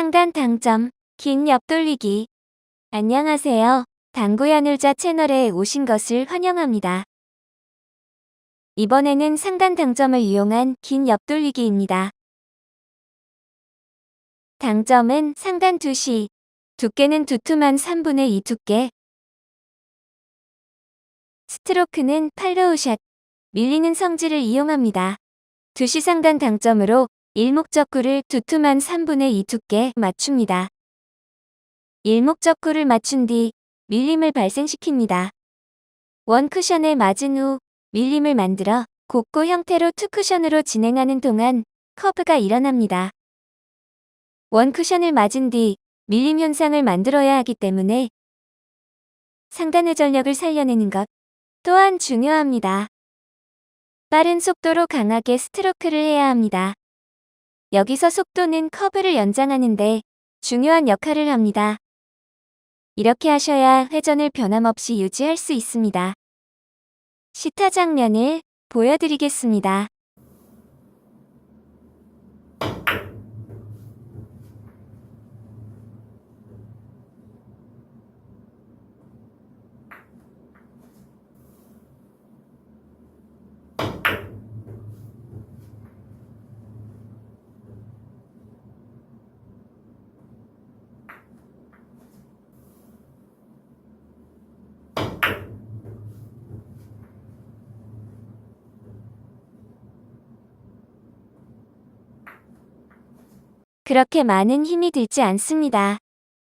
상단 당점, 긴 옆돌리기. 안녕하세요. 당구야놀자 채널에 오신 것을 환영합니다. 이번에는 상단 당점을 이용한 긴 옆돌리기입니다. 당점은 상단 2시, 두께는 두툼한 3분의 2 두께. 스트로크는 팔로우샷, 밀리는 성질을 이용합니다. 2시 상단 당점으로 일목적구를 두툼한 3분의 2 두께 맞춥니다. 일목적구를 맞춘 뒤 밀림을 발생시킵니다. 원 쿠션에 맞은 후 밀림을 만들어 곡고 형태로 투 쿠션으로 진행하는 동안 커브가 일어납니다. 원 쿠션을 맞은 뒤 밀림 현상을 만들어야 하기 때문에 상단의 전력을 살려내는 것 또한 중요합니다. 빠른 속도로 강하게 스트로크를 해야 합니다. 여기서 속도는 커브를 연장하는데 중요한 역할을 합니다. 이렇게 하셔야 회전을 변함없이 유지할 수 있습니다. 시타 장면을 보여드리겠습니다. 그렇게 많은 힘이 들지 않습니다.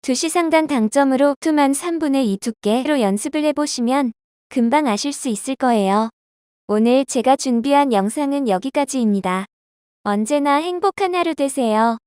2시 상단 당점으로 투만 3분의 2 두께로 연습을 해보시면 금방 아실 수 있을 거예요. 오늘 제가 준비한 영상은 여기까지입니다. 언제나 행복한 하루 되세요.